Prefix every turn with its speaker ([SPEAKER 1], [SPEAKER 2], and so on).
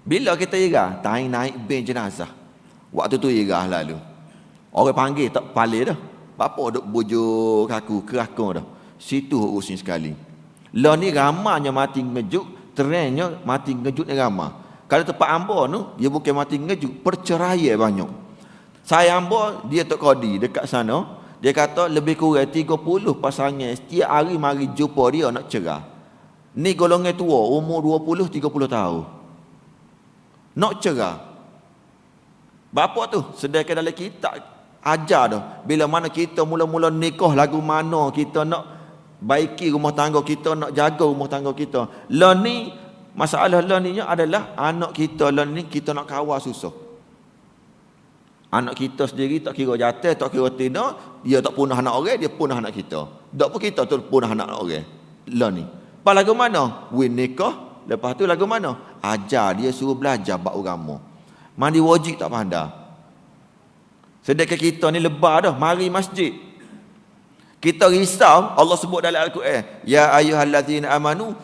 [SPEAKER 1] Bila kita irah, tahi naik ben jenazah. Waktu tu irah lalu. Orang panggil tak paling dah. Bapa duk bujuk kaku kerakun dah. Situ urusin sekali. Lah ni ramanya mati ngejut, trennya mati ngejut ni ramah. Kalau tempat ambo tu, dia bukan mati ngejut, perceraian banyak. Saya ambo, dia tak kodi dekat sana. Dia kata lebih kurang 30 pasangan setiap hari mari jumpa dia nak cerah. Ni golongan tua, umur 20-30 tahun. Nak cerah. Bapa tu, sedangkan dalam kitab ajar dah. Bila mana kita mula-mula nikah lagu mana kita nak baiki rumah tangga kita, nak jaga rumah tangga kita. Lah ni, masalah lah ni adalah anak kita lah ni kita nak kawal susah. Anak kita sendiri tak kira jatuh, tak kira tina, dia tak punah anak orang, dia punah anak kita. Tak pun kita tu punah anak orang. Lah ni. Lepas lagu mana? Win nikah. Lepas tu lagu mana? Ajar dia suruh belajar bak agama. Mandi wajib tak pandai. Sedangkan kita ni lebar dah, mari masjid. Kita risau Allah sebut dalam Al-Quran, ya ayyuhallazina amanu